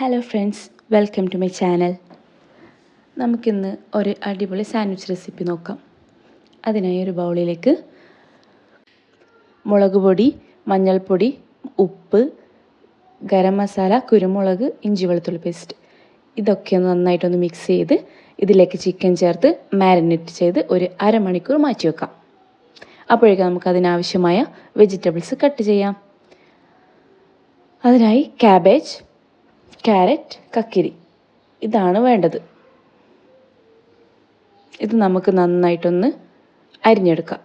Hello friends welcome to my channel നമുക്കിന്ന് ഒരു അടിപൊളി സാൻഡ്വിച്ച് റെസിപ്പി നോക്കാം. അതിനായി ഒരു ബൗളിലേക്ക് മുളക് പൊടി മഞ്ഞൾപ്പൊടി ഉപ്പ് ഗരം മസാല കുരുമുളക് ഇഞ്ചി വെളുത്തുള്ളി പേസ്റ്റ് ഇതൊക്കെ ഒന്ന് നന്നായിട്ടൊന്ന് മിക്സ് ചെയ്ത് ഇതിലേക്ക് ചിക്കൻ ചേർത്ത് മാരിനേറ്റ് ചെയ്ത് ഒരു അരമണിക്കൂർ മാറ്റി വെക്കാം. അപ്പോഴേക്കും നമുക്ക് അതിനാവശ്യമായ വെജിറ്റബിൾസ് കട്ട് ചെയ്യാം. അതിനായി ക്യാബേജ് ക്യാരറ്റ് കക്കിരി. ഇതാണ് വേണ്ടത്. ഇത് നമുക്ക് നന്നായിട്ടൊന്ന് അരിഞ്ഞെടുക്കാം.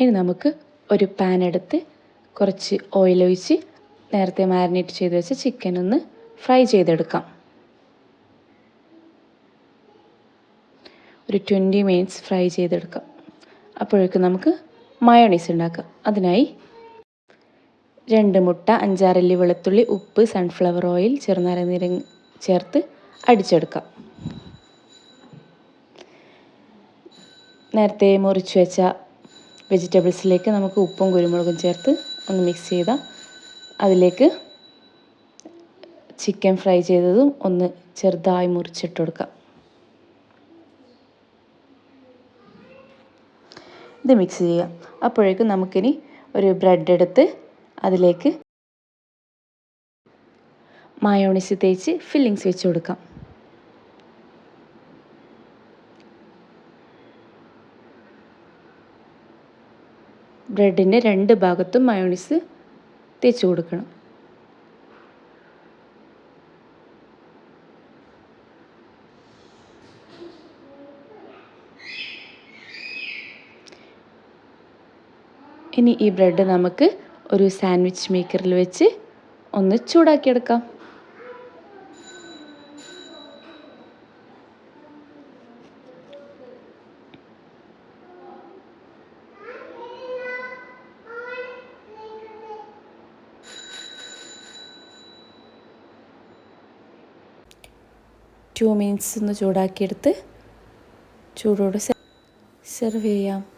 ഇനി നമുക്ക് ഒരു പാൻ എടുത്ത് കുറച്ച് ഓയിൽ ഒഴിച്ച് നേരത്തെ മാരിനേറ്റ് ചെയ്ത് വെച്ച ചിക്കൻ ഒന്ന് ഫ്രൈ ചെയ്തെടുക്കാം. ഒരു ട്വന്റി മിനിറ്റ്സ് ഫ്രൈ ചെയ്തെടുക്കാം. അപ്പോഴേക്കും നമുക്ക് മയോണീസ് ഉണ്ടാക്കാം. അതിനായി രണ്ട് മുട്ട അഞ്ചാറല്ലി വെളുത്തുള്ളി ഉപ്പ് സൺഫ്ലവർ ഓയിൽ ചെറുനാരങ്ങ ചേർത്ത് അടിച്ചെടുക്കാം. നേരത്തെ മുറിച്ച് വെച്ച വെജിറ്റബിൾസിലേക്ക് നമുക്ക് ഉപ്പും കുരുമുളകും ചേർത്ത് ഒന്ന് മിക്സ് ചെയ്താൽ അതിലേക്ക് ചിക്കൻ ഫ്രൈ ചെയ്തതും ഒന്ന് ചെറുതായി മുറിച്ചിട്ട് കൊടുക്കാം. ഇത് മിക്സ് ചെയ്യാം അപ്പോഴേക്കും നമുക്കിനി ഒരു ബ്രെഡ് എടുത്ത് അതിലേക്ക് മയോണിസ് തേച്ച് ഫില്ലിങ്സ് വെച്ച് കൊടുക്കാം. ബ്രെഡിന്റെ രണ്ട് ഭാഗത്തും മയോണിസ് തേച്ച് കൊടുക്കണം. ഇനി ഈ ബ്രെഡ് നമുക്ക് ഒരു സാൻഡ്വിച്ച് മേക്കറിൽ വെച്ച് ഒന്ന് ചൂടാക്കിയെടുക്കാം. ടു മിനിറ്റ്സ് ഒന്ന് ചൂടാക്കിയെടുത്ത് ചൂടോടെ സെർവ് ചെയ്യാം.